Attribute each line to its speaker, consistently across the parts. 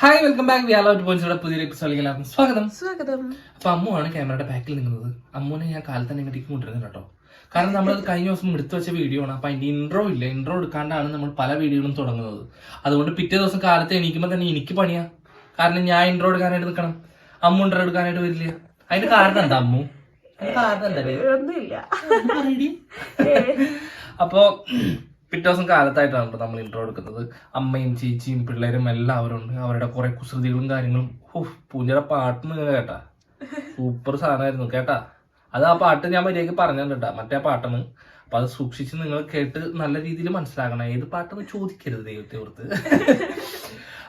Speaker 1: Hi welcome back വ്യാലോട്ട് പോയിന്റ്സിയുടെ പുതിയൊരു എപ്പിസോഡിലേക്ക് എല്ലാവർക്കും സ്വാഗതം.
Speaker 2: സ്വാഗതം.
Speaker 1: അപ്പൊ അമ്മുവാണ് ക്യാമറയുടെ ബാക്കിൽ നിൽക്കുന്നത് അമ്മുവിനെ ഞാൻ കാലത്ത് തന്നെ ഇങ്ങോട്ടേക്ക് കൊണ്ടുവരുന്നത് കേട്ടോ. കാരണം നമ്മളത് കഴിഞ്ഞ ദിവസം എടുത്തു വെച്ച വീഡിയോ ആണ്. അപ്പൊ അതിന്റെ ഇൻട്രോ ഇല്ല. ഇൻട്രോ എടുക്കാണ്ടാണ് നമ്മൾ പല വീഡിയോകളും തുടങ്ങുന്നത്. അതുകൊണ്ട് പിറ്റേ ദിവസം കാലത്ത് എണീക്കുമ്പോൾ തന്നെ എനിക്ക് പണിയാ. കാരണം ഞാൻ ഇൻട്രോ എടുക്കാനായിട്ട് നിൽക്കണം. അമ്മു ഇൻട്രോ എടുക്കാനായിട്ട് വരില്ല. അതിന്റെ കാരണം എന്താ അമ്മു? അതിന്റെ കാരണം എന്താ? അപ്പോ പിറ്റേ ദിവസം കാലത്തായിട്ടാണ് ട്ടോ നമ്മൾ ഇൻട്രോ എടുക്കുന്നത്. അമ്മയും ചേച്ചിയും പിള്ളേരും എല്ലാവരും ഉണ്ട്. അവരുടെ കുറെ കുസൃതികളും കാര്യങ്ങളും. ഓഹ് പൂജയുടെ പാട്ട് നിങ്ങൾ കേട്ടാ. സൂപ്പർ സാധനമായിരുന്നു. കേട്ടാ. അത് ആ പാട്ട് ഞാൻ മര്യാദയ്ക്ക് പറഞ്ഞിട്ടാ മറ്റേ പാട്ടാണ്. അപ്പൊ അത് സൂക്ഷിച്ച് നിങ്ങൾ കേട്ട് നല്ല രീതിയിൽ മനസ്സിലാക്കണം. ഏത് പാട്ടെന്ന് ചോദിക്കരുത് ദൈവത്തെ ഓർത്ത്.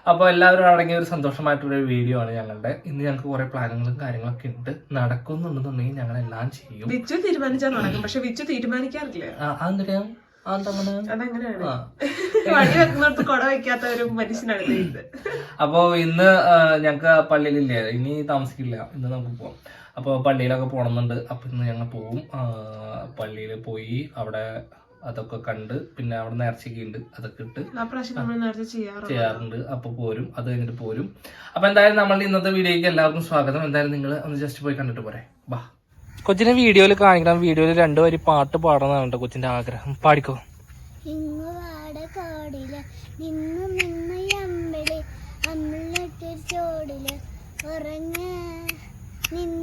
Speaker 1: അപ്പൊ എല്ലാവരും അടങ്ങിയ ഒരു സന്തോഷമായിട്ടുള്ള ഒരു വീഡിയോ ആണ് ഞങ്ങളുടെ. ഇന്ന് ഞങ്ങൾക്ക് കുറെ പ്ലാനുകളും കാര്യങ്ങളൊക്കെ ഉണ്ട്. നടക്കുന്നുണ്ടെന്നുണ്ടെങ്കിൽ ഞങ്ങൾ എല്ലാം ചെയ്യും.
Speaker 2: വിച്ചു തീരുമാനിച്ചാൽ നടക്കും. പക്ഷെ വിച്ചു തീരുമാനിക്കാറില്ല?
Speaker 1: ആ? അപ്പോ ഇന്ന് ഞങ്ങക്ക് പള്ളിയിലില്ലേ? ഇനി താമസിക്കില്ല. ഇന്ന് നമുക്ക് പോവാം. അപ്പോൾ പള്ളിയിലൊക്കെ പോകണമെന്നുണ്ട് അപ്പൊ ഇന്ന് ഞങ്ങൾ പോവും. പള്ളിയിൽ പോയി അവിടെ അതൊക്കെ കണ്ട് പിന്നെ അവിടെ നേർച്ചയൊക്കെ ഉണ്ട്. അതൊക്കെ ഇട്ട്
Speaker 2: ചെയ്യാറുണ്ട്
Speaker 1: ചെയ്യാറുണ്ട്. അപ്പൊ പോരും. അത് കഴിഞ്ഞിട്ട് പോരും. അപ്പൊ എന്തായാലും നമ്മളുടെ ഇന്നത്തെ വീഡിയോയ്ക്ക് എല്ലാവർക്കും സ്വാഗതം. എന്തായാലും നിങ്ങൾ ഒന്ന് ജസ്റ്റ് പോയി കണ്ടിട്ട് പോരെ. ബാ. കൊച്ചിനെ വീഡിയോയിൽ കാണിക്കണം. വീഡിയോയിൽ രണ്ടു വരി പാട്ട് പാടണമെന്നാണ് കേട്ടോ കൊച്ചിന്റെ ആഗ്രഹം. പാടിക്കോ.
Speaker 3: നിന്നു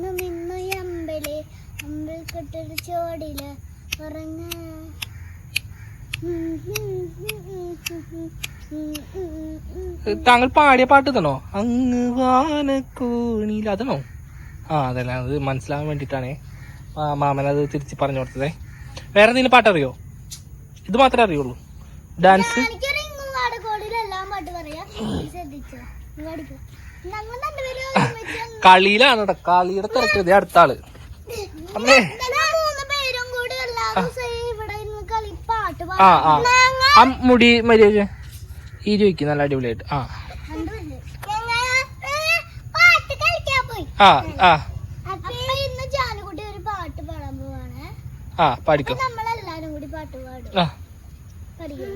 Speaker 3: നിന്നു ചോടിൽ ഉറങ്ങ.
Speaker 1: താങ്കൾ പാടിയ പാട്ട് തന്നോ അങ്ങ് വാനക്കോണിയിൽ അതാണോ? ആ അതല്ല അത് മനസ്സിലാവാൻ വേണ്ടിയിട്ടാണ്. മാമൻ അത് തിരിച്ച് പറഞ്ഞു കൊടുത്തതേ. വേറെ എന്തെങ്കിലും പാട്ട് അറിയോ ഇത് മാത്രമേ അറിയുള്ളൂ. ഡാൻസ്. കളിയിലാണ് കേട്ടോ കളിയുടെ തിരക്കരുത് അടുത്ത ആൾ. അമ്മേ. ആ. ആ മുടി മര്യാദ ഈ ചോദിക്കും നല്ല അടിപൊളിയായിട്ട്. ആ
Speaker 3: പാട്ട് കളിക്കാൻ പോയി
Speaker 1: ആ ആ.
Speaker 3: അപ്പൊ ഇന്ന് ഒരു പാട്ട് പാടാൻ പോവാണ്.
Speaker 1: ആ പാടിക്കോ
Speaker 3: നമ്മളെല്ലാരും കൂടി പാട്ട് പാടും.
Speaker 1: ആ.
Speaker 3: പഠിക്കും.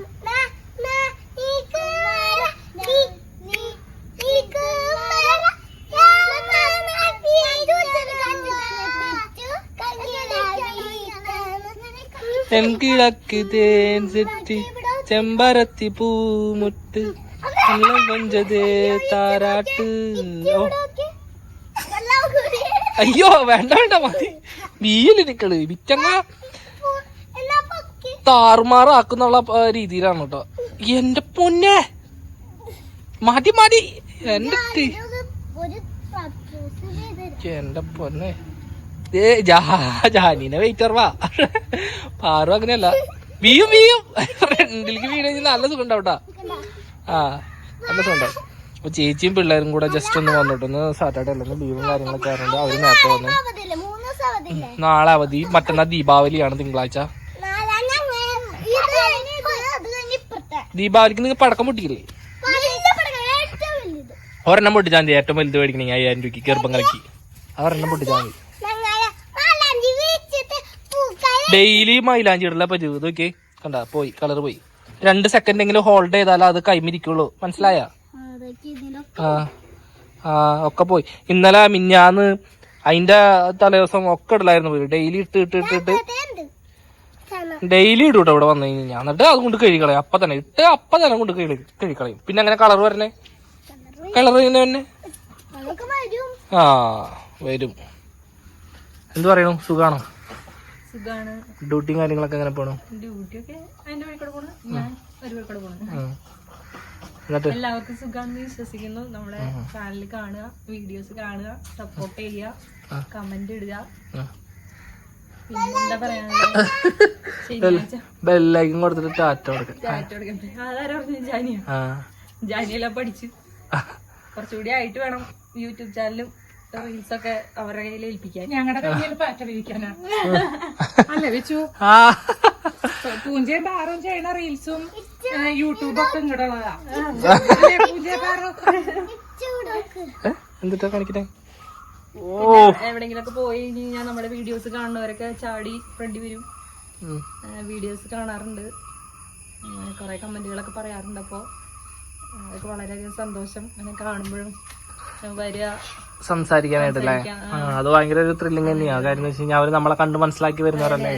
Speaker 1: തെൻകിഴക്ക് തേൻ സെറ്റി ചെമ്പരത്തി പൂമുട്ട് കൊഞ്ചതേ താരാട്ട്. ഓ. അയ്യോ വേണ്ട വേണ്ട മതി. വീൽ നിക്കൾ വിറ്റങ്ങ താറുമാറാക്കുന്നുള്ള ആ, രീതിയിലാണ് കേട്ടോ എന്റെ പൊന്നെ. മതി മതി. എന്റെ എന്റെ പൊന്നെ. ഏ ജാനീനെ വെയിറ്റർ വാ പാറു അങ്ങനെയല്ല. വീയും വീയും ഫ്രണ്ടിലേക്ക് വീണ് കഴിഞ്ഞാൽ നല്ല സുഖം ഉണ്ടാവട്ടാ ആ നല്ല സുഖം ഉണ്ടാവും. അപ്പൊ ചേച്ചിയും പിള്ളേരും കൂടെ ജസ്റ്റ് ഒന്ന് വന്നിട്ട് ഒന്ന് സാറ്റർഡേ അല്ലെങ്കിൽ ലീവും കാര്യങ്ങളൊക്കെ ആയതുകൊണ്ട് അവർ നേരത്തെ വന്നു. നാളെ അവധി. മറ്റന്നാ ദീപാവലിയാണ് തിങ്കളാഴ്ച. ദീപാവലിക്ക് നിങ്ങൾ പടക്കം പൊട്ടിക്കില്ലേ? ഒരെണ്ണം പൊട്ടിച്ചാൽ മതി ഏറ്റവും വലുത് മേടിക്കണെങ്കിൽ അയ്യായിരം രൂപയ്ക്ക് ഗർഭം കലക്കി അവരെണ്ണം പൊട്ടിച്ചാൽ മതി ഡെയിലി മൈലാഞ്ചി ഇടല പതിവ്. ഇതൊക്കെ കണ്ട പോയി. കളർ പോയി. രണ്ട് സെക്കൻഡ് എങ്കിലും ഹോൾഡ് ചെയ്താലേ അത് കൈമിരിക്കുള്ളൂ. മനസ്സിലായ? ആ ആ ഒക്കെ പോയി. ഇന്നലെ മിഞ്ഞാന്ന് അതിന്റെ തലേദിവസം ഒക്കെ ഇടലായിരുന്നു പോയി ഡെയിലി ഇട്ട് ഇട്ട് ഇട്ട് ഇട്ട്. ഡെയിലി ഇടും കേട്ടോ ഇവിടെ വന്നു കഴിഞ്ഞാൽ എന്നിട്ട് അത് കൊണ്ട് കഴുകളയും അപ്പൊ തന്നെ ഇട്ട് അപ്പൊ തന്നെ കൊണ്ട് കഴുകി കഴുകളയും പിന്നെ അങ്ങനെ കളർ വരണേ? കളർ ഇങ്ങനെ തന്നെ
Speaker 3: അതൊക്കെ വരും.
Speaker 1: ആ വരും. എന്ത് പറയണു? സുഖാണോ?
Speaker 2: സുഖാണ്.
Speaker 1: ഡ്യൂട്ടിയും കാര്യങ്ങളൊക്കെ എങ്ങനെ പോണു?
Speaker 2: ഡ്യൂട്ടി ഒക്കെ അതിന്റെ പോണു. ഞാൻ ഒരു പോണു. എല്ലാവർക്കും സുഖമാണെന്ന് വിശ്വസിക്കുന്നു. നമ്മുടെ ചാനൽ കാണുക വീഡിയോസ് കാണുക സപ്പോർട്ട് ചെയ്യുക കമന്റ് ഇടുക.
Speaker 1: ബെല്ലൈക്കും കൊടുത്തിട്ട് ടാറ്റ കൊടുക്കാം.
Speaker 2: ജാനിയെല്ലാം പഠിച്ചു. കുറച്ചുകൂടി ആയിട്ട് വേണം യൂട്യൂബ് ചാനലും റീൽസ് ഒക്കെ അവരുടെ കയ്യിൽ ഏൽപ്പിക്കാൻ.
Speaker 4: ഞങ്ങളുടെ കയ്യിൽ പാറ്ററിയിക്കാനാ അല്ല വെച്ചു? പൂഞ്ചയും ബാറും ചെയ്യണ റീൽസും യൂട്യൂബൊക്കെ ഇങ്ങോട്ടുള്ളതാ?
Speaker 1: എന്തിട്ടാ കാണിക്കണേ? ഓ.
Speaker 2: എവിടെങ്കിലും ഒക്കെ പോയി കഴിഞ്ഞാൽ നമ്മുടെ വീഡിയോസ് കാണുന്നവരൊക്കെ ചാടി ഫ്രണ്ടി വരും. വീഡിയോസ് കാണാറുണ്ട്. കുറെ കമന്റുകളൊക്കെ പറയാറുണ്ട് അപ്പോ. അതൊക്കെ വളരെയധികം സന്തോഷം. അങ്ങനെ കാണുമ്പോഴും വരിക.
Speaker 1: സംസാരിക്കാനായിട്ടല്ലേ അത് ഭയങ്കര ഒരു ത്രില്ലിങ് തന്നെയാണ് കാര്യം എന്ന് വെച്ച് കഴിഞ്ഞാൽ അവർ നമ്മളെ കണ്ട് മനസ്സിലാക്കി വരുന്നവരല്ലേ?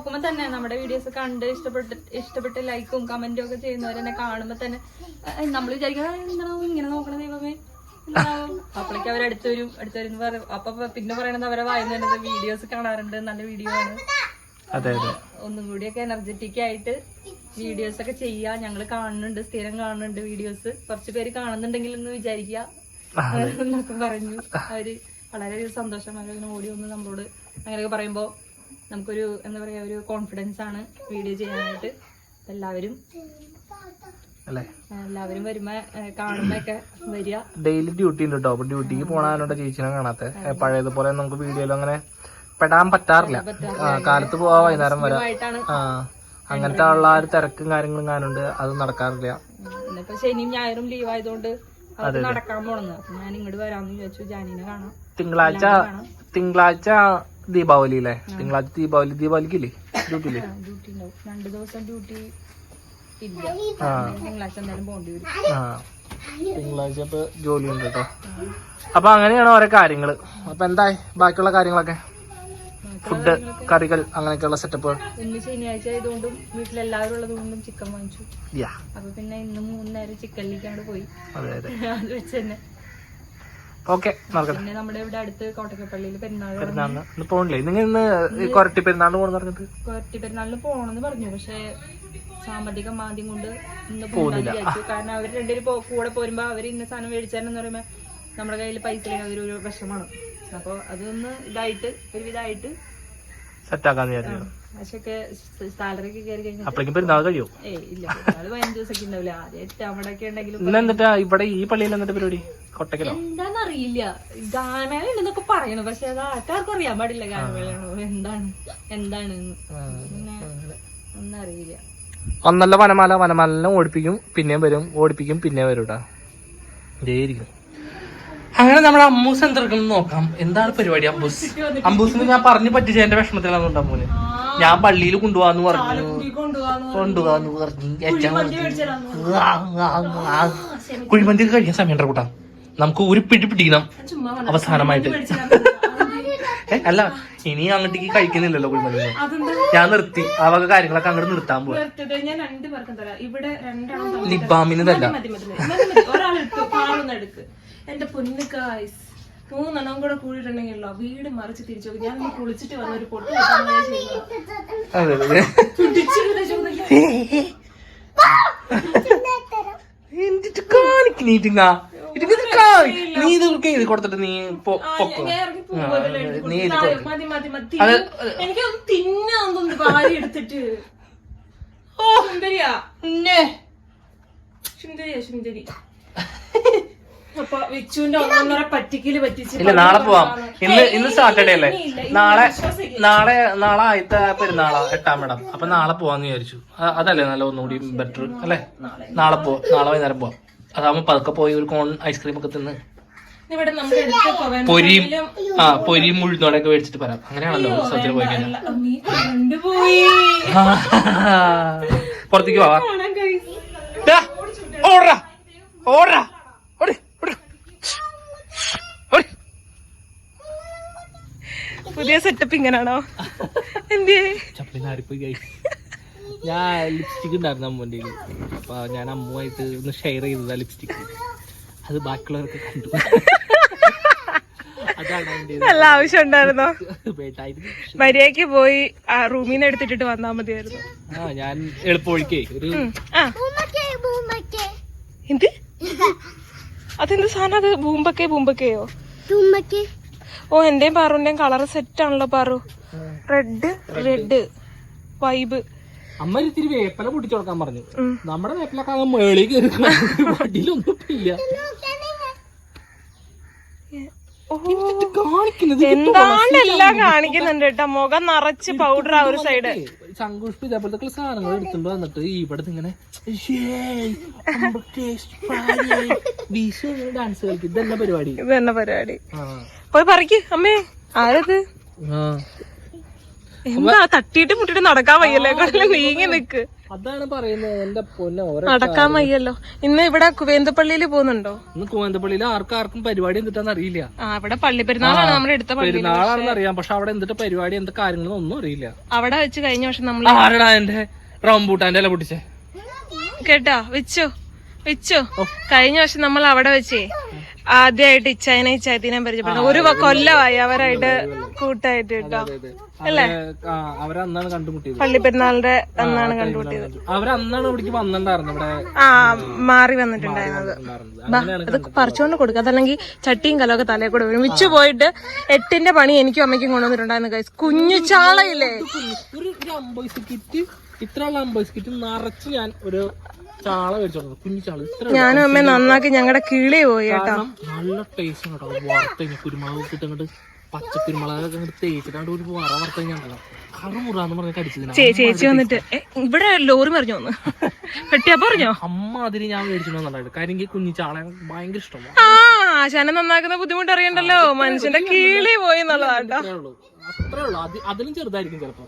Speaker 2: നോക്കുമ്പോ തന്നെ നമ്മുടെ വീഡിയോസ് കണ്ട് ഇഷ്ടപ്പെട്ട് ഇഷ്ടപ്പെട്ട് ലൈക്കും കമന്റും ഒക്കെ ചെയ്യുന്നവരെന്നെ കാണുമ്പോ തന്നെ നമ്മൾ വിചാരിക്കണം ഇങ്ങനെ നോക്കണ ദൈവമേ? അപ്പളേക്ക് അപ്പോഴേക്ക് അവർ അടുത്ത് വരും അടുത്ത് വരും പറയും. അപ്പൊ പിന്നെ പറയണത് അവരെ വായന വീഡിയോസ് കാണാറുണ്ട് നല്ല വീഡിയോ ആണ്.
Speaker 1: അതെ അതെ.
Speaker 2: ഒന്നും കൂടിയൊക്കെ എനർജറ്റിക് ആയിട്ട് വീഡിയോസ് ഒക്കെ ചെയ്യാ. ഞങ്ങൾ കാണുന്നുണ്ട് സ്ഥിരം കാണുന്നുണ്ട് വീഡിയോസ് കുറച്ച് പേര് കാണുന്നുണ്ടെങ്കിൽ എന്ന് വിചാരിക്കുക എന്നൊക്കെ പറഞ്ഞു. അവർ വളരെയധികം സന്തോഷം ഓടി ഒന്ന് നമ്മളോട് അങ്ങനെയൊക്കെ പറയുമ്പോൾ നമുക്കൊരു എന്താ പറയാ ഒരു കോൺഫിഡൻസ് ആണ് വീഡിയോ ചെയ്യാനായിട്ട്. എല്ലാവരും എല്ലാവരും വരുമ്പോ കാണുമ്പോഴൊക്കെ വരിക.
Speaker 1: ഡെയിലി ഡ്യൂട്ടി ഉണ്ട് കേട്ടോ അപ്പൊ ഡ്യൂട്ടിക്ക് പോണാനോട് ചേച്ചിനെ കാണാത്ത. പഴയതുപോലെ നമുക്ക് വീഡിയോയിൽ അങ്ങനെ പെടാൻ പറ്റാറില്ല. കാലത്ത് പോവാ വൈകുന്നേരം വരാം. അങ്ങനത്തെ ഉള്ള ആ ഒരു തിരക്കും കാര്യങ്ങളും കാണുന്നുണ്ട്. അത് നടക്കാറില്ല.
Speaker 2: ശനിയും ഞായറും ലീവ് ആയതുകൊണ്ട് നടക്കാൻ പോണെന്ന്. ഞാൻ ഇങ്ങോട്ട് വരാമെന്ന് വിചാരിച്ചു. ജാനീനെ കാണാം.
Speaker 1: തിങ്കളാഴ്ച തിങ്കളാഴ്ച ദീപാവലി അല്ലേ തിങ്കളാഴ്ച ദീപാവലി ദീപാവലിക്കില്ലേ? ഡ്യൂട്ടിയില്ലേ?
Speaker 2: ഡ്യൂട്ടി ഉണ്ടാവും രണ്ട് ദിവസം ഡ്യൂട്ടി ഇല്ല. തിങ്കളാഴ്ച എന്തായാലും പോകേണ്ടി വരും.
Speaker 1: ആ. തിങ്കളാഴ്ച ഇപ്പൊ ജോലി ഉണ്ട് കേട്ടോ അപ്പൊ അങ്ങനെയാണ് ഓരോ കാര്യങ്ങൾ. അപ്പൊ എന്തായി? ബാക്കിയുള്ള കാര്യങ്ങളൊക്കെ? ഫുഡ് കറികൾ അങ്ങനെയൊക്കെയുള്ള സെറ്റപ്പ്
Speaker 2: ഇന്ന് ശനിയാഴ്ച ആയതുകൊണ്ടും വീട്ടിലെല്ലാവരും ഉള്ളതുകൊണ്ടും ചിക്കൻ വാങ്ങിച്ചു. അപ്പൊ പിന്നെ ഇന്ന് മൂന്നേരം ചിക്കനിലേക്കാണ് പോയി.
Speaker 1: അതെ
Speaker 2: വെച്ച് തന്നെ.
Speaker 1: ഓക്കെ
Speaker 2: പിന്നെ നമ്മുടെ ഇവിടെ അടുത്ത് കോട്ടക്കപ്പള്ളിയിൽ പെരുന്നാൾ
Speaker 1: പെരുന്നാളിന് ഇന്ന് പോണില്ലേ? നിങ്ങൾ ഇന്ന് കൊരട്ടി പെരുന്നാളിന് പോണെന്ന് പറഞ്ഞിട്ട്?
Speaker 2: കൊരട്ടി പെരുന്നാളിന് പോണെന്ന് പറഞ്ഞു. പക്ഷെ സാമ്പത്തിക മാന്ദ്യം കൊണ്ട് ഇന്ന് പോകുന്നില്ല കാരണം അവർ രണ്ടുപേരും കൂടെ പോരുമ്പോ അവർ ഇന്ന സാധനം മേടിച്ചാലെന്ന് പറയുമ്പോ നമ്മുടെ കയ്യിൽ പൈസ ഇല്ലെങ്കിൽ അതൊരു വിഷമാണ്. അപ്പൊ അതൊന്ന് ഇതായിട്ട് ഒരു ഇതായിട്ട്
Speaker 1: സെറ്റാക്കാന്ന് വിചാരിച്ചു
Speaker 2: പക്ഷൊക്കെ സാലറി ഒക്കെ കയറി കഴിഞ്ഞാൽ
Speaker 1: അപ്പോഴേക്കും പെരുന്നാൾ കഴിയോ?
Speaker 2: ഏയ് ഇല്ല പെരുന്നാൾ പതിനഞ്ച് ദിവസമൊക്കെ ഉണ്ടാവില്ല. ആദ്യം എട്ട് അവിടെ ഉണ്ടെങ്കിലും
Speaker 1: ഇന്ന് എന്നിട്ടാ? ഇവിടെ ഈ പള്ളിയിൽ എന്നിട്ട് പരിപാടി? കൊട്ടക്കലോ?
Speaker 2: എന്താന്നറിയില്ല. ഗാനമേള ഉണ്ടെന്നൊക്കെ പറയണു. പക്ഷെ അത് ആൾക്കാർക്കും അറിയാൻ പാടില്ല ഗാനമേളയാണോ? എന്താണ്? എന്താണ്? പിന്നെ ഒന്നും അറിയില്ല
Speaker 1: ഒന്നല്ല വനമാല വനമാലിനെ ഓടിപ്പിക്കും പിന്നെയും വരും ഓടിപ്പിക്കും പിന്നെയും വരും കേട്ടാ ഇതേയിരിക്കും അങ്ങനെ നമ്മുടെ അമ്മൂസ് എന്തെടുക്കണം നോക്കാം. എന്താണ് പരിപാടി അമ്പൂസ് അമ്പൂസിന് ഞാൻ പറഞ്ഞു പറ്റിച്ച എന്റെ വിഷമത്തിലാണ് ഉണ്ടാ മോന് ഞാൻ പള്ളിയിൽ കൊണ്ടുപോകാന്ന് പറഞ്ഞു. കൊണ്ടുപോകാന്ന് പറഞ്ഞു. ഏറ്റവും. കുഴിമന്തി കഴിയാൻ കഴിക്കാൻ സമയം കൂട്ടാ? നമുക്ക് ഒരു പിടി പിടിക്കണം. അവസാനമായിട്ട്. അല്ല ഇനി അങ്ങോട്ടേക്ക് കഴിക്കുന്നില്ലല്ലോ കുഴിമന്തി. ഞാൻ നിർത്തി. ആ വക കാര്യങ്ങളൊക്കെ അങ്ങോട്ട് നിർത്താൻ
Speaker 4: രണ്ടെണ്ണം
Speaker 1: ലിബാമിന് തല്ല
Speaker 4: എന്റെ പൊന്നു കായ്സ് മൂന്നെണ്ണം കൂടെ കൂടിയിട്ടുണ്ടെങ്കിലോ വീട് മറിച്ച് തിരിച്ചു ഞാൻ കുളിച്ചിട്ട് വന്ന ഒരു പൊട്ട് വെക്കാൻ ഞാൻ ചെയ്യുന്നത്.
Speaker 1: അതെ. അതെ
Speaker 4: പിടിച്ചിരുന്ന് ചോദിക്കാം.
Speaker 1: എന്തിട്ട് കാണിക്കണീറ്റിങ്ങ ഇതിങ്ങനെ കാണി നീ ഇത് കൊടുത്തിട്ട് നീ നീ ഇത്
Speaker 4: എനിക്കൊന്ന് തിന്നാന്നൊന്ന് ഭാര്യ എടുത്തിട്ട്. ഓ. സുന്ദരിയാ. സുന്ദരിയാ സുന്ദരി. അപ്പൊ വിച്ചുവിന്റെ ഒന്നൊന്നര പറ്റിക്കൽ പറ്റിച്ച്
Speaker 1: ഇല്ല നാളെ പോവാം ഇന്ന് ഇന്ന് സാറ്റർഡേ അല്ലേ നാളെ നാളെ നാളെ ആദ്യത്തെ പെരുന്നാളാ എട്ടാം മേടം അപ്പൊ നാളെ പോവാന്ന് വിചാരിച്ചു അ- അതല്ലേ നല്ല ഒന്നുകൂടി ബെറ്റർ അല്ലേ നാളെ പോ നാളെ വൈകുന്നേരം പോവാം അതാവുമ്പോ പതുക്കെ പോയി ഒരു കോൺ ഐസ്ക്രീം ഒക്കെ തിന്ന്
Speaker 4: ഇവിടെ നമ്മുടെ അടുത്ത് പോവാൻ
Speaker 1: പൊരിയും ആ പൊരിയും മുഴുന്നോടൊക്കെ മേടിച്ചിട്ട് വരാം അങ്ങനെയാണല്ലോ ഉത്സവത്തിന് പോയി കഴിഞ്ഞാൽ
Speaker 4: നീ കണ്ടുപോയി
Speaker 1: പുറത്തേക്ക് പോവാ
Speaker 4: കാണാൻ കഴിയും
Speaker 1: ദാ, ഓടറാ ഓടറാ ഓടി ഓടി ഓടി
Speaker 4: പുതിയ സെറ്റപ്പ് ഇങ്ങനാണോ? എന്തേ
Speaker 1: ഞാൻ ലിപ്സ്റ്റിക് ഉണ്ടായിരുന്നു അമ്മൂന്റെ അപ്പൊ ഞാൻ അമ്മുമായിട്ട് ഒന്ന് ഷെയർ ചെയ്തതാ ലിപ്സ്റ്റിക് അത് ബാക്കിയുള്ളവർക്ക് കണ്ടു.
Speaker 4: നല്ല ആവശ്യം ഉണ്ടായിരുന്നോ? മര്യാദയ്ക്ക് പോയി ആ റൂമിൽ നിന്ന് എടുത്തിട്ടിട്ട് വന്നാ മതിയായിരുന്നു.
Speaker 1: ആ ഞാൻ എളുപ്പമൊഴിക്കേ ഒരു
Speaker 4: എന്ത്? അതെന്ത് സാധനം അത്? ബൂമ്പക്കേ ബൂമ്പക്കയോ? ഓ എന്റെയും പാറുന്റെയും കളർ സെറ്റ് ആണല്ലോ പാറു. റെഡ് റെഡ് വൈബ്
Speaker 1: അമ്മ ഇത്തിരി വേപ്പല പൊട്ടിച്ചു കൊടുക്കാൻ പറഞ്ഞു. നമ്മുടെ വേപ്പലക്കാകെ മേളി മേളിൽ കയറി വടിയിലൊന്നും ഇല്ല എന്നിട്ട് കാണിക്കുന്നത്
Speaker 4: എന്താണ്ട് എല്ലാം കാണിക്കുന്നുണ്ട് കേട്ടോ. മുഖം നിറച്ച് പൗഡർ ആ ഒരു സൈഡ്
Speaker 1: ശങ്കുഷ്പി ഇതേപോലത്തെ സാധനങ്ങൾ എടുത്തുകൊണ്ട് വന്നിട്ട് ഇവിടെ ഇങ്ങനെ ഡാൻസ് കളിക്കും. ഇതന്നെ പരിപാടി?
Speaker 4: ഇതെന്നെ പരിപാടി?
Speaker 1: ആ.
Speaker 4: പോയി പറിക്ക് അമ്മേ. ആരത്. എന്താ തട്ടിയിട്ട് മുട്ടിട്ട് നടക്കാൻ വയ്യല്ലേ? കൊണ്ട് നീങ്ങി നിക്ക്.
Speaker 1: അതാണ് പറയുന്നത് എന്റെ പൊന്നെ ഓരോ
Speaker 4: നടക്കാൻ വയ്യല്ലോ. ഇന്ന് ഇവിടെ കുവേന്തപ്പള്ളിയിൽ പോകുന്നുണ്ടോ?
Speaker 1: ഇന്ന് കുവേന്തപ്പള്ളിയിൽ ആർക്കും ആർക്കും പരിപാടി എന്തിട്ടാന്ന് അറിയില്ല.
Speaker 4: ആ ഇവിടെ പള്ളി പെരുന്നാളാണ് നമ്മുടെ എടുത്ത
Speaker 1: പെരുന്നാളാണെന്ന് അറിയാം. പക്ഷെ അവിടെ എന്തിട്ട് പരിപാടി എന്ത് കാര്യങ്ങളൊന്നും ഒന്നും അറിയില്ല.
Speaker 4: അവിടെ വെച്ച് കഴിഞ്ഞ വർഷം നമ്മൾ
Speaker 1: ആരടാ എന്റെ റംബൂട്ടാന്റെ ഇല പൊട്ടിച്ചേ?
Speaker 4: കേട്ടാ വെച്ചോ വെച്ചോ. കഴിഞ്ഞ വർഷം നമ്മൾ അവിടെ വെച്ചേ. ആദ്യമായിട്ട് ഇച്ചായനെ ഇച്ചായത്തിനെ പരിചയപ്പെടുന്നു ഒരു കൊല്ലമായി അവരായിട്ട് കൂട്ടായിട്ട് കേട്ടോ.
Speaker 1: അല്ലേ? അവരന്നാണ് കണ്ടുമുട്ടിയത്.
Speaker 4: പള്ളി പെരുന്നാളിന്റെ അന്നാണ് കണ്ടുമുട്ടിയത്.
Speaker 1: അവരന്നാണ് ഇവിടേക്ക് വന്നിട്ടുണ്ടായിരുന്നു ഇവിടെ
Speaker 4: ആ മാറി വന്നിട്ടുണ്ടായിരുന്നത്. അത് പറിച്ചുകൊണ്ട് കൊടുക്കുക അതല്ലെങ്കിൽ ചട്ടിയും കലമൊക്കെ തലയിൽ കൂടെ ഒരുമിച്ച് പോയിട്ട് എട്ടിന്റെ പണി എനിക്കും അമ്മയ്ക്കും കൊണ്ടുവന്നിട്ടുണ്ടായിരുന്നു ഗൈസ് കുഞ്ഞു ചാളയില്ലേ?
Speaker 1: ഒരു ഒരു അമ്പത് കിറ്റ് ഇത്ര ഉള്ള അമ്പത് കിറ്റ് നിറച്ച് ഞാൻ ഒരു ചാള മേടിച്ചോളൂ കുഞ്ഞു ചാള ഇത്ര
Speaker 4: ഞാനും അമ്മ നന്നാക്കി ഞങ്ങളുടെ കിളി പോയി കേട്ടോ.
Speaker 1: കാരണം നല്ല ടേസ്റ്റ് കേട്ടോ. വറുത്ത് കഴിഞ്ഞാൽ കുരുമുളക് ഇട്ട് അങ്ങോട്ട് പച്ച കുരുമുളകൊക്കെ അങ്ങോട്ട് തേച്ചിട്ടാണ്ട് ഒരു വറ വറുത്ത കഴിഞ്ഞാൽ കറുമുറാന്ന് പറഞ്ഞ കടിച്ചതിനാ.
Speaker 4: ചേ- ചേച്ചി വന്നിട്ട് "ഏ, ഇവിടെ ലോറി മറിഞ്ഞു വന്ന്. വെട്ടിയപ്പോ പറഞ്ഞോ?
Speaker 1: അമ്മ അതിന് ഞാൻ മേടിച്ചിട്ടുണ്ടായിരുന്നു കാര്യം എനിക്ക് കുഞ്ഞു ചാള ഭയങ്കര ഇഷ്ടമാണ്.
Speaker 4: ആ ആശാനെ നന്നാക്കുന്ന ബുദ്ധിമുട്ട് അറിയണ്ടല്ലോ. മനുഷ്യന്റെ കിളി പോയി എന്നുള്ളതാട്ടോ
Speaker 1: അത്രേ ഉള്ളൂ. അത് അതിലും ചെറുതായിരിക്കും ചിലപ്പോ.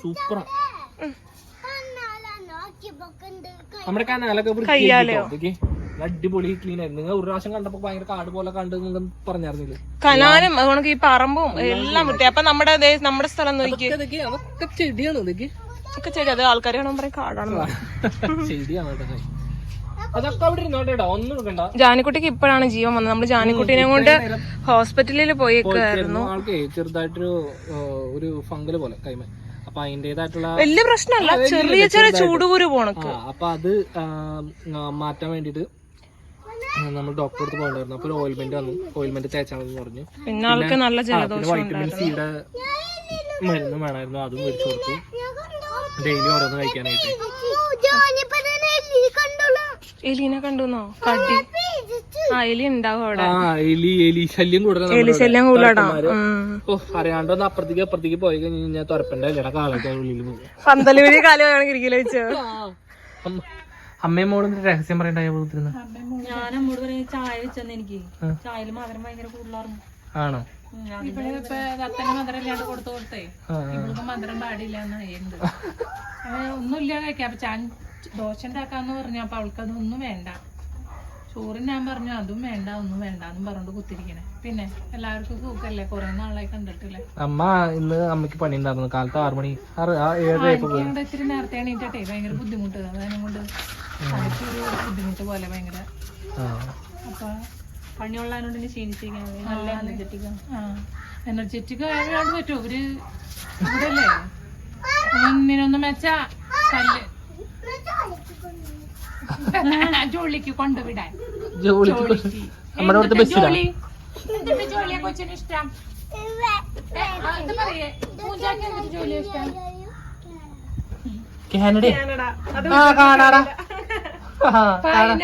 Speaker 1: സൂപ്പറാ.
Speaker 3: നോക്കിയപ്പോണ്ട്
Speaker 1: നമ്മുടെ കനാലൊക്കെ വൃത്തിയാക്കി അടിപൊളി ക്ലീൻ ആയിരുന്നു. നിങ്ങൾ ഒരു പ്രാവശ്യം കണ്ടപ്പോ ഭയങ്കര കാട് പോലെ കണ്ട് നിങ്ങൾ പറഞ്ഞായിരുന്നില്ലേ?
Speaker 4: കനാലും അതുകൊണ്ട് ഈ പറമ്പും എല്ലാം വൃത്തി അപ്പൊ നമ്മുടെ ദേ നമ്മുടെ സ്ഥലം നോക്കി.
Speaker 1: അതൊക്കെ ചെടിയാണ് ഇതൊക്കെ?
Speaker 4: ഒക്കെ ചെടി. അത് ആൾക്കാർ കാണുമ്പോൾ പറയും കാടാണെന്ന്.
Speaker 1: ചെടിയാണ് കേട്ടോ
Speaker 4: ജാനിക്കുട്ടിക്ക് ഇപ്പോഴാണ് ജീവൻ വന്നത്. നമ്മൾ ജാനിക്കുട്ടിനെ കൊണ്ട് ഹോസ്പിറ്റലിൽ പോയേക്കായിരുന്നു
Speaker 1: ആൾക്ക് ചെറുതായിട്ടൊരു ഒരു ഫംഗൽ പോലെ കൈമ. അപ്പൊ അതിന്റേതായിട്ടുള്ള
Speaker 4: വലിയ പ്രശ്നമല്ല ചെറിയ ചെറിയ ചൂടുകൂര് പോണക്ക്.
Speaker 1: അപ്പൊ അത് മാറ്റാൻ വേണ്ടിട്ട് നമ്മൾ ഡോക്ടറെ അടുത്ത് പോകണ്ടായിരുന്നു. അപ്പൊ ഓയിൽമെന്റ് വന്നു. ഓയിൽമെന്റ് തേച്ചാണെന്ന് പറഞ്ഞു.
Speaker 4: പിന്നെ നല്ല
Speaker 1: വൈറ്റമിൻ സിയുടെ മരുന്ന് വേണമായിരുന്നു. അതും മേടിച്ചു കൊടുത്തു. ഡെയിലി ഓരോന്ന് കഴിക്കാനായിട്ട്.
Speaker 4: എലീനെ കണ്ടുന്നോ? കടി. എലി
Speaker 1: എലി ശല്യം കൂടുതലാണ്. ഓ അറിയാണ്ട് ഒന്ന് അപ്പുറത്തേക്ക് അപ്പുറത്തേക്ക് പോയി കഴിഞ്ഞ് കഴിഞ്ഞാൽ തുറപ്പന്റെ ഇല്ലട കാലത്തെ ഉള്ളിൽ
Speaker 4: പന്തൽ ഇരിക്കല വെച്ചോ?
Speaker 1: അമ്മയും മോളും രഹസ്യം പറയണ്ടായ
Speaker 5: ഞാൻ അമ്മോട് പറയും ചായ വെച്ചെന്ന് എനിക്ക്. ചായയിൽ മധുരം ഭയങ്കര കൂടുതലായിരുന്നു
Speaker 1: ആണോ?
Speaker 5: ഇപ്പൊ കത്തന് മധുരം ഇല്ലാണ്ട് കൊടുത്തു കൊടുത്തേ.
Speaker 1: ആ,
Speaker 5: ഇവൾക്ക് മധുരം പാടില്ല എന്നായിരുന്നു ഒന്നുമില്ല കഴിക്കാം. അപ്പൊ ഞാൻ ദോശ ഉണ്ടാക്കാന്ന് പറഞ്ഞു. അപ്പൊ അവൾക്ക് അതൊന്നും വേണ്ട. ചോറിന് ഞാൻ പറഞ്ഞു അതും വേണ്ട ഒന്നും വേണ്ട എന്നും പറഞ്ഞോണ്ട് കുത്തിരിക്കണേ. പിന്നെ എല്ലാവർക്കും സുഖല്ലേ? കുറെ നാളായി കണ്ടിട്ടില്ലേ?
Speaker 1: അമ്മ ഇന്ന് അമ്മയ്ക്ക് പണി ഉണ്ടായിരുന്നു. കാലത്ത് ആറ് മണി ആ
Speaker 5: ഞങ്ങളുടെ ഇത്തിരി നേരത്തെ എണീറ്റട്ടെ. ഭയങ്കര ബുദ്ധിമുട്ട് അതിനും കൊണ്ട് ഒരു ബുദ്ധിമുട്ട് പോലെ ഭയങ്കര.
Speaker 1: ആ.
Speaker 5: അപ്പൊ പണിയുള്ളതിനോട് ക്ഷീണിച്ചിരിക്കുന്നത് നല്ല എനർജറ്റിക് എനർജറ്റിക് ആയതുകൊണ്ട് പറ്റുമോ അവർ ഇവിടെയല്ലേ? ഒന്നിനൊന്നും വെച്ചാ കല്ല് ജോലിക്ക് കൊണ്ടുവിടാൻ.
Speaker 1: നമ്മുടെ ബസ്സിലാ
Speaker 5: എന്തിട്ട് ജോലിയെ കൊച്ചിന് ഇഷ്ടം? ഏ, ആ, ഇത് പറയേ. പൂജാക്ക് എന്തിട്ട് ജോലിയാ ഇഷ്ടം?
Speaker 1: കാനഡ. ആ കാണാടാ ആ,
Speaker 5: പൈന?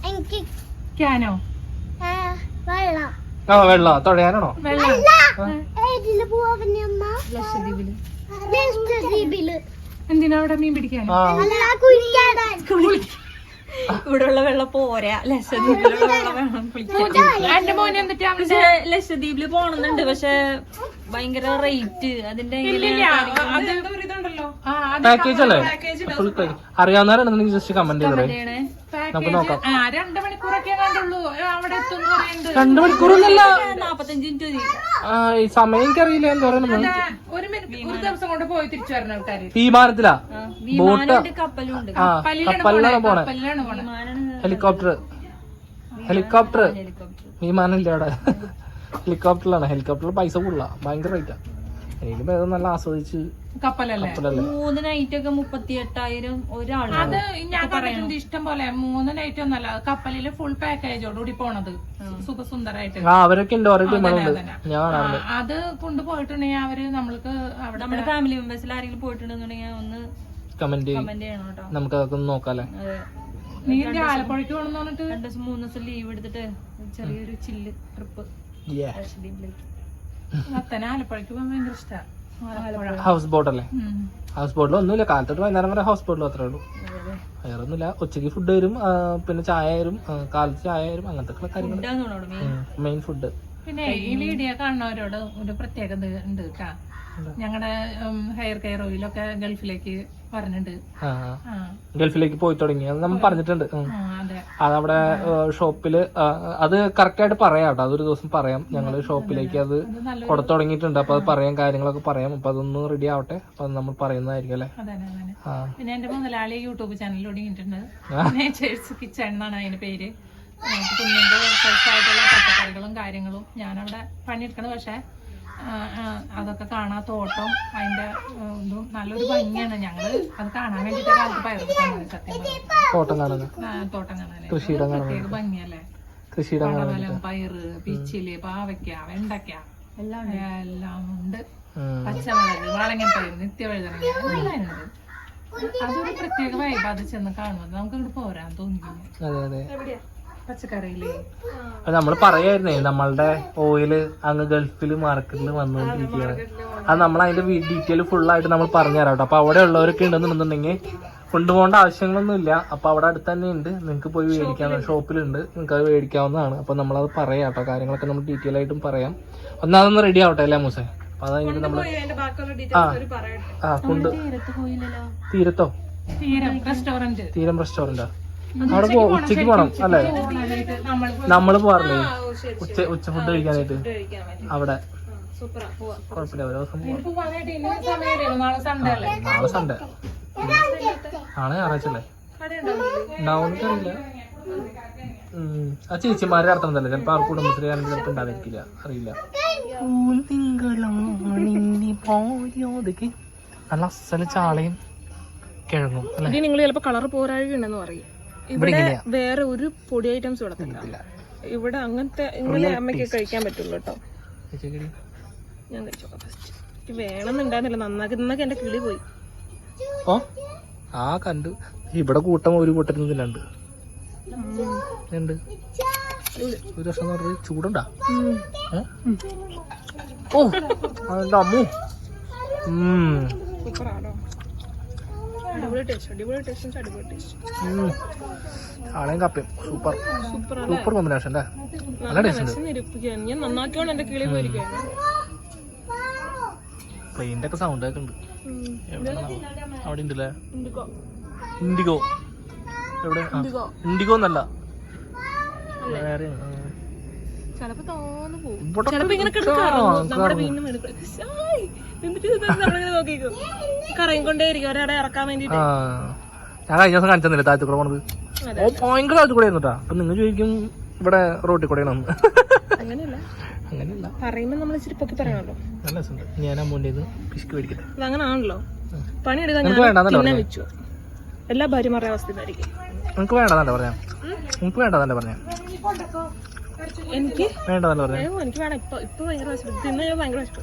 Speaker 3: എനിക്ക് ആ, വെള്ളം.
Speaker 1: ആ വെള്ളം. തൊഴയാനാണോ?
Speaker 5: ലക്ഷദ്വീപിൽ.
Speaker 3: ലക്ഷദ്വീപിൽ.
Speaker 5: എന്തിനാ അവിടെ മീൻ
Speaker 3: പിടിക്കാൻ?
Speaker 5: ഇവിടെയുള്ള വെള്ളം പോരാ. ലക്ഷദ്വീപിലുള്ള വെള്ളം വേണം എന്റെ മോനെ എന്നിട്ട്
Speaker 2: പക്ഷെ ലക്ഷദ്വീപിൽ പോണെന്നുണ്ട്. പക്ഷെ ഭയങ്കര റേറ്റ് അതിന്റെ
Speaker 1: അറിയാവുന്നവരാണെന്നുണ്ടെങ്കിൽ ജസ്റ്റ് കമന്റ് ചെയ്തേ നമുക്ക് നോക്കാം.
Speaker 5: രണ്ട് മണിക്കൂറൊക്കെ കണ്ടുള്ളൂ. അവിടെ എത്തും പറയുന്നുണ്ട്
Speaker 1: രണ്ടു മണിക്കൂറൊന്നല്ല
Speaker 2: മിനിറ്റ്
Speaker 1: ആ, ഈ സമയം എനിക്കറിയില്ല എന്താ
Speaker 5: ഒരു മിനിറ്റ്. ഒരു ദിവസം കൊണ്ട് പോയി തിരിച്ചു വരുന്ന ആൾക്കാര്.
Speaker 1: വിമാനത്തിലാ? ബോട്ട്. ആ കപ്പലിലാണ് പോണേ.
Speaker 5: കപ്പലിലാണ് പോണേ.
Speaker 1: ഹെലികോപ്റ്റർ. ഹെലികോപ്റ്റർ. വിമാനം ഇല്ല അവിടെ. ഹെലികോപ്റ്ററിലാണ്. ഹെലികോപ്റ്ററിൽ പൈസ കൂടുതലാ. ഭയങ്കര റേറ്റാ. എനിക്ക് ഭേദം നല്ല ആസ്വദിച്ച്
Speaker 5: കപ്പലല്ലേ?
Speaker 1: കപ്പലല്ലേ?
Speaker 2: മൂന്ന് നൈറ്റ് ഒക്കെ മുപ്പത്തി എട്ടായിരം ഒരാൾ
Speaker 5: അത് ഞാൻ കണ്ടിട്ടുണ്ട് ഇഷ്ടം പോലെ മൂന്ന് നൈറ്റ് ഒന്നല്ല കപ്പലിൽ ഫുൾ പാക്കേജോടുകൂടി പോണത്. സുഖസുന്ദരായിട്ട്.
Speaker 1: ആ അവരൊക്കെ ഉണ്ട് ഓരോ ടീമുകളുണ്ട് ഞാൻ
Speaker 5: ആ,
Speaker 1: കാണാറുണ്ട്
Speaker 5: അത് കൊണ്ടുപോയിട്ടുണ്ടെങ്കിൽ അവർ നമ്മൾക്ക് അവിടെ
Speaker 2: നമ്മുടെ ഫാമിലി മെമ്പേഴ്സിൽ ആരെങ്കിലും പോയിട്ടുണ്ടെന്നുണ്ടെങ്കിൽ ഒന്ന്
Speaker 1: കമന്റ്
Speaker 2: കമന്റ് ചെയ്യണം കേട്ടോ.
Speaker 1: നമുക്ക് അതൊക്കെ ഒന്ന് നോക്കാല്ലേ
Speaker 2: അതെ.
Speaker 5: നീ ഇനി ആലപ്പുഴയ്ക്ക് പോകണമെന്ന് പറഞ്ഞിട്ട്?
Speaker 2: രണ്ട് ദിവസം മൂന്ന് ദിവസം ലീവ് എടുത്തിട്ട് ചെറിയൊരു ചില്ല് ട്രിപ്പ് ലക്ഷദ്വീപിലേക്ക്
Speaker 5: അത്തനെ ആലപ്പുഴയ്ക്ക് പോകാൻ ഭയങ്കര ഇഷ്ടമാണ്
Speaker 1: ഹൗസ് ബോട്ട് അല്ലേ? ഹൗസ് ബോട്ടിൽ ഒന്നുമില്ല. കാലത്തോട്ട് വൈകുന്നേരം വരെ ഹൗസ് ബോട്ടിൽ അത്രേ ഉള്ളൂ. വേറെ ഒന്നുമില്ല ഉച്ചയ്ക്ക് ഫുഡ് വരും പിന്നെ ചായ വരും കാലത്ത് ചായ വരും അങ്ങനത്തെ കാര്യങ്ങൾ
Speaker 2: മെയിൻ
Speaker 1: ഫുഡ്
Speaker 5: പിന്നെ ഈ വീഡിയോ കാണുന്നവരോട് ഒരു പ്രത്യേകത ഉണ്ട് കേട്ടാ. ഞങ്ങളുടെ ഹെയർ കെയർ ഓയിലൊക്കെ ഗൾഫിലേക്ക് പറഞ്ഞിട്ടുണ്ട്
Speaker 1: ഗൾഫിലേക്ക് പോയി തുടങ്ങി. അത് നമ്മൾ പറഞ്ഞിട്ടുണ്ട്.
Speaker 5: അത്.
Speaker 1: അവിടെ ഷോപ്പിൽ അത് കറക്റ്റ് ആയിട്ട് പറയാം കേട്ടോ. അതൊരു ദിവസം പറയാം. ഞങ്ങൾ ഷോപ്പിലേക്ക് അത് കൊടുത്തു തുടങ്ങിയിട്ടുണ്ട്. അപ്പൊ അത് പറയാം കാര്യങ്ങളൊക്കെ പറയാം. അപ്പൊ അതൊന്നും റെഡി ആവട്ടെ. അപ്പൊ നമ്മൾ പറയുന്നതായിരിക്കും അല്ലെ?
Speaker 5: പിന്നെ എന്റെ മുതലാളി യൂട്യൂബ് ചാനൽ തുടങ്ങിയിട്ടുണ്ട് കിച്ചൺ എന്നാണ് അതിന്റെ പേര്. കുഞ്ഞിന്റെ ഫ്രഷ് ആയിട്ടുള്ള പച്ചക്കറികളും കാര്യങ്ങളും ഞാനവിടെ പണിയെടുക്കുന്നത് പക്ഷെ അതൊക്കെ കാണാ തോട്ടം അതിന്റെ ഇതും നല്ലൊരു ഭംഗിയാണ്. ഞങ്ങൾ അത് കാണാൻ വേണ്ടിട്ട് കാലത്ത് പയറെടുക്കാൻ സത്യം പറഞ്ഞാൽ.
Speaker 1: തോട്ടം
Speaker 5: കാണാൻ പ്രത്യേക ഭംഗിയല്ലേ? പടവലം പയറ് പിച്ചിൽ പാവയ്ക്ക വെണ്ടയ്ക്ക എല്ലാം എല്ലാം ഉണ്ട്. പച്ചമുളക് വാളങ്ങപ്പയർ നിത്യവഴുതനങ്ങ എല്ലാം ഉണ്ട് അതൊരു പ്രത്യേക വൈബ് അത് ചെന്ന് കാണുമ്പോൾ നമുക്ക് ഇങ്ങോട്ട് പോരാൻ തോന്നിക്കില്ല
Speaker 1: അതെ അതെ.
Speaker 5: പച്ചക്കറിയില്ലേ?
Speaker 1: അത് നമ്മൾ പറയായിരുന്നേ നമ്മളുടെ ഓയിൽ അങ്ങ് ഗൾഫിൽ മാർക്കറ്റിൽ വന്നുകൊണ്ടിരിക്കുകയാണ് അത് നമ്മൾ അതിന്റെ ഡീറ്റെയിൽ ഫുൾ ആയിട്ട് നമ്മൾ പറഞ്ഞു തരാം കേട്ടോ. അപ്പൊ അവിടെ ഉള്ളവരൊക്കെ ഉണ്ടെന്നുണ്ടെന്നുണ്ടെങ്കിൽ കൊണ്ടുപോകേണ്ട ആവശ്യങ്ങളൊന്നും ഇല്ല അപ്പൊ അവിടെ അടുത്ത് തന്നെ ഉണ്ട് നിങ്ങൾക്ക് പോയി മേടിക്കാൻ ഷോപ്പിലുണ്ട്. നിങ്ങൾക്ക് അത് മേടിക്കാവുന്നതാണ്. അപ്പൊ നമ്മളത് പറയാം കേട്ടോ. കാര്യങ്ങളൊക്കെ നമ്മൾ ഡീറ്റെയിൽ ആയിട്ടും പറയാം. ഒന്നാമതൊന്ന് റെഡി ആവട്ടെ അല്ലേ മൂസേ? അപ്പൊ അത് നമ്മൾ ആ
Speaker 4: ഡീറ്റെയിൽസ് അവർ
Speaker 1: ആ കൊണ്ട്
Speaker 5: തീരത്ത്
Speaker 1: തീരത്തോ?
Speaker 5: തീരം റെസ്റ്റോറന്റ്
Speaker 1: തീരം റെസ്റ്റോറന്റാ അവിടെ പോ ഉച്ചയ്ക്ക് പോണം അല്ലേ?
Speaker 5: നമ്മൾ
Speaker 1: നമ്മൾ പോവാറില്ലേ? ഉച്ച ഉച്ച ഫുഡ് കഴിക്കാനായിട്ട്? അവിടെ?
Speaker 4: സൂപ്പറാ പോവാ.
Speaker 1: കുഴപ്പമില്ല ഓരോ ദിവസം
Speaker 5: നാളെ സൺഡേ അല്ലേ?
Speaker 1: നാളെ സൺഡേ നാളെ ഞായറാഴ്ച അല്ലേ? ഉണ്ടാവുമെന്ന് അറിയില്ല ഉം. ആ ചേച്ചിമാരെ നടത്തുന്നതല്ലേ? ചിലപ്പോ ആ കുടുംബശ്രീ ആണെങ്കിൽ ചിലപ്പോ ഉണ്ടായിരിക്കില്ല. അറിയില്ല. നല്ല അസല ചാളയും കിഴങ്ങും അല്ലെ?
Speaker 4: നിങ്ങൾ ചിലപ്പോ കളർ പോരാഴുകയുണ്ടെന്ന് പറയും.
Speaker 1: ഇവിടെ
Speaker 4: വേറെ ഒരു പൊടി ഐറ്റംസ് ഇവിടെ ഇവിടെ അങ്ങനത്തെ ഇങ്ങനെ അമ്മയ്ക്ക് കഴിക്കാൻ പറ്റുള്ളൂ കേട്ടോ. ഞാൻ കഴിച്ചോളാം ഫസ്റ്റ് വേണമെന്നുണ്ടായിരുന്നില്ല. നന്നാക്കി നന്നാക്കി എന്റെ കിളി പോയി.
Speaker 1: ഓ ആ കണ്ടു. ഇവിടെ കൂട്ടം ഒരു കൂട്ടരുന്നില്ലുണ്ട് ഉണ്ട് ഒരു വർഷം പറഞ്ഞത് ചൂടുണ്ടാ? ഓ അമ്മു.
Speaker 4: സൂപ്പറാണോ
Speaker 1: ചാളയും കപ്പയും. സൂപ്പർ. സൂപ്പർ കോമ്പിനേഷൻ അല്ലേ? നല്ല ടേസ്റ്റ്
Speaker 4: ഞാൻ നന്നാക്കിയോണ്ട് എന്റെ കിളി പോയിരിക്കും
Speaker 1: പ്ലെയിന്റെ ഒക്കെ സൗണ്ട് ഒക്കെ ഉണ്ട്? അവിടെ ഉണ്ടല്ലേ? ഇൻഡിഗോ. എവിടെ? ഇൻഡിഗോ. എന്നല്ല. വേറെ
Speaker 4: ചിലപ്പോ തോന്നു പോകും ഇങ്ങനെ കിടന്ന് കറങ്ങും നമ്മുടെ വീണ്ടും എടുക്കും. എന്നിട്ട് ഇത് നമ്മളിങ്ങനെ നോക്കിക്കും കറങ്ങിക്കൊണ്ടേയിരിക്കും. ഒരാടെ ഇറക്കാൻ വേണ്ടിട്ട്
Speaker 1: ആ. ഞാൻ കഴിഞ്ഞ ദിവസം കാണിച്ചെന്നില്ല താഴത്തു കൂടെ പോണത്? ഓ ഭയങ്കര താഴത്തു കൂടെ ആയിരുന്നു കേട്ടോ അപ്പൊ നിങ്ങൾ ചോദിക്കും ഇവിടെ റോട്ടിൽ കൂടെയാണ്
Speaker 4: അങ്ങനെയല്ല.
Speaker 1: അങ്ങനെയല്ല.
Speaker 4: പറയുമ്പോ നമ്മൾ ഇച്ചിരി പൊക്കി പറയണല്ലോ.
Speaker 1: നല്ല രസമുണ്ട് ഞാൻ അമ്മൂന്റെ പിശുക്ക് മേടിക്കട്ടെ.
Speaker 4: അത് അങ്ങനെ ആണല്ലോ. പണിയെടുക്കാൻ ഞാൻ? വെച്ചു എല്ലാ ഭാര്യമാരുടെ അവസ്ഥ ഇതായിരിക്കും.
Speaker 1: നിങ്ങൾക്ക് വേണ്ടതല്ലേ പറഞ്ഞ? നിങ്ങൾക്ക് വേണ്ടതല്ലേ പറഞ്ഞ?
Speaker 4: എനിക്ക്?
Speaker 1: വേണ്ടതല്ലേ പറഞ്ഞ?
Speaker 4: എനിക്ക് വേണം ഇപ്പൊ ഇപ്പൊ ഭയങ്കര വിശപ്പ് തിന്നെ ഞാൻ ഭയങ്കര വിശപ്പ്